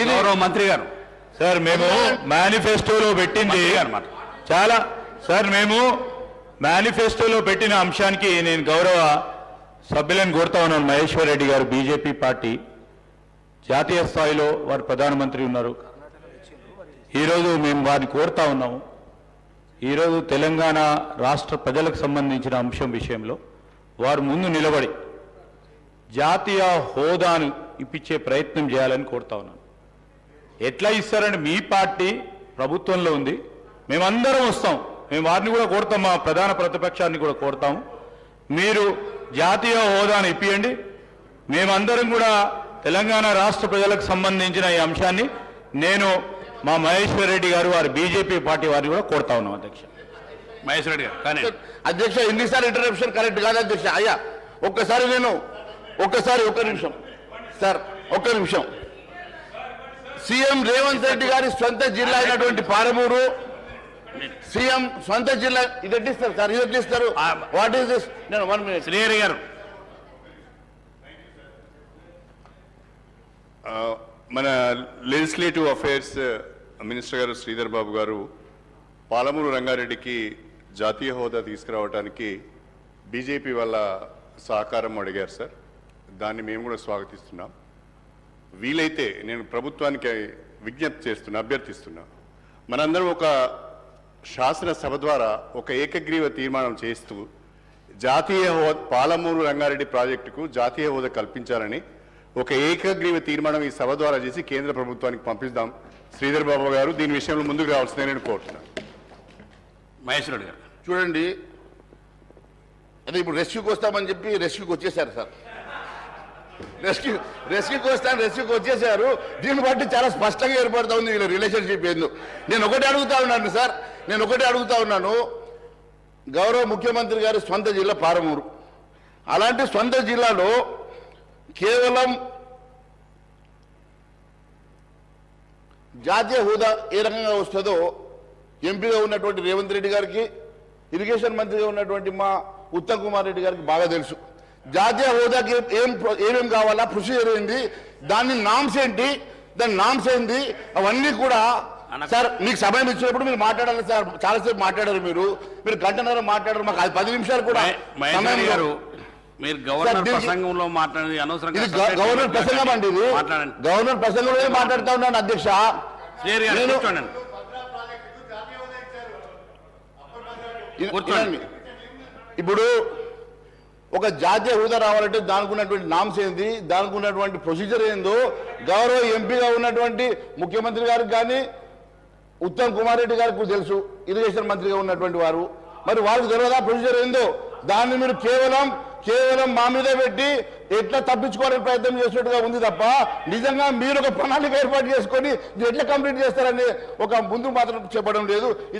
ఇది గౌరవ మంత్రి గారు. సార్ మేము మేనిఫెస్టోలో పెట్టింది మంత్రి గారు మాట. చాలా సార్ మేము మేనిఫెస్టోలో పెట్టిన అంశానికి నేను గౌరవ సభ్యులను కోరుతా ఉన్నాను. మహేశ్వర్ రెడ్డి గారు బీజేపీ పార్టీ జాతీయ స్థాయిలో వారు ప్రధానమంత్రి ఉన్నారు. ఈరోజు మేము వారిని కోరుతా ఉన్నాము. ఈరోజు తెలంగాణ రాష్ట్ర ప్రజలకు సంబంధించిన అంశం విషయంలో వారు ముందు నిలబడి జాతీయ హోదాను ఇప్పించే ప్రయత్నం చేయాలని కోరుతా ఉన్నాను. ఎట్లా ఇస్తారండి మీ పార్టీ ప్రభుత్వంలో ఉంది. మేమందరం వస్తాం. మేము వారిని కూడా కోరుతాం మా ప్రధాన ప్రతిపక్షాన్ని కూడా కోరుతాము మీరు జాతీయ హోదాను ఇప్పియండి. మేమందరం కూడా తెలంగాణ రాష్ట్ర ప్రజలకు సంబంధించిన ఈ అంశాన్ని నేను మా మహేశ్వర్ రెడ్డి గారు వారి బీజేపీ పార్టీ వారిని కూడా కోరుతా ఉన్నాం అధ్యక్ష. మహేశ్వర రెడ్డి గారు కానీ అధ్యక్ష ఎన్నిసార్లు ఇంటరప్షన్ కరెక్ట్ కాదు అధ్యక్ష. అయ్యా ఒక్కసారి నేను ఒక్కసారి ఒక్క నిమిషం. సార్ ఒక్క నిమిషం. సీఎం రేవంత్ రెడ్డి గారి సొంత జిల్లా అయినటువంటి పాలమూరు. సీఎం సొంత జిల్లా ఇది ఎట్టిస్తారు సార్? ఇది ఎట్టిస్తారు? వాట్ ఈస్ దిస్ నేను వన్ మినిట్. శ్రీహరి గారు. మన లెజిస్లేటివ్ అఫైర్స్ మినిస్టర్ గారు శ్రీధర్ బాబు గారు పాలమూరు రంగారెడ్డికి జాతీయ హోదా తీసుకురావడానికి బీజేపీ వాళ్ళ సహకారం అడిగారు సార్. దాన్ని మేము కూడా స్వాగతిస్తున్నాం. వీలైతే నేను ప్రభుత్వానికి విజ్ఞప్తి చేస్తున్నా అభ్యర్థిస్తున్నా. మనందరం ఒక శాసనసభ ద్వారా ఒక ఏకగ్రీవ తీర్మానం చేస్తూ జాతీయ హోదా పాలమూరు రంగారెడ్డి ప్రాజెక్టుకు జాతీయ హోదా కల్పించాలని ఒక ఏకగ్రీవ తీర్మానం ఈ సభ ద్వారా చేసి కేంద్ర ప్రభుత్వానికి పంపిస్తాం శ్రీధర్ బాబు గారు దీని విషయంలో ముందుకు రావాల్సిందే నేను కోరుతున్నాను. మహేశ్వరుడు గారు. చూడండి. అదే ఇప్పుడు రెస్క్యూకి వస్తామని చెప్పి రెస్క్యూకి వచ్చేసారు సార్. రెస్క్యూ రెస్క్యూకి వస్తాను రెస్క్యూకి వచ్చేసారు దీన్ని బట్టి చాలా స్పష్టంగా ఏర్పడుతూ ఉంది వీళ్ళ రిలేషన్షిప్ ఏందో. నేను ఒకటే అడుగుతా ఉన్నాను సార్ నేను ఒకటే అడుగుతా ఉన్నాను. గౌరవ ముఖ్యమంత్రి గారి సొంత జిల్లా పారమూరు. అలాంటి సొంత జిల్లాలో కేవలం జాతీయ హోదా ఏ రకంగా వస్తుందో ఎంపీగా ఉన్నటువంటి రేవంత్ రెడ్డి గారికి ఇరిగేషన్ మంత్రిగా ఉన్నటువంటి మా ఉత్తమ్ కుమార్ రెడ్డి గారికి బాగా తెలుసు. జాతీయ హోదాకి ఏం ప్రొ- ఏమేం కావాలా ప్రొసీజర్ ఏంది దాని నామ్స్ ఏంటి దాని నామ్స్ ఏంది అవన్నీ కూడా సార్ మీకు సమయం ఇచ్చినప్పుడు మీరు మాట్లాడాలి సార్ చాలాసేపు మాట్లాడారు మీరు మీరు గంటన్నర మాట్లాడారు మాకు అది పది నిమిషాలు కూడా సమయం గారు మీరు గవర్నర్ ప్రసంగంలో మాట్లాడేది గ- గవర్నర్ ప్రసంగం అండి ఇది. గవర్నర్ ప్రసంగంలో మాట్లాడుతా ఉన్నాను అధ్యక్ష. కూర్చోండి. ఇప్పుడు ఒక జాతీయ హోదా రావాలంటే దానికి ఉన్నటువంటి నామ్స్ ఏంది? దానికి ఉన్నటువంటి ప్రొసీజర్ ఏందో? గౌరవ ఎంపీగా ఉన్నటువంటి ముఖ్యమంత్రి గారికి కానీ ఉత్తమ్ కుమార్ రెడ్డి గారికి తెలుసు. ఇరిగేషన్ మంత్రిగా ఉన్నటువంటి వారు. మరి వాళ్ళకి తెలియదా ప్రొసీజర్ ఏందో? దాన్ని మీరు కేవలం కేవలం మా మీద పెట్టి ఎట్లా తప్పించుకోవాలని ప్రయత్నం చేసినట్టుగా ఉంది తప్ప నిజంగా మీరు ఒక ప్రణాళిక ఏర్పాటు చేసుకొని ఎట్లా కంప్లీట్ చేస్తారని ఒక ముందు మాత్రం చెప్పడం లేదు.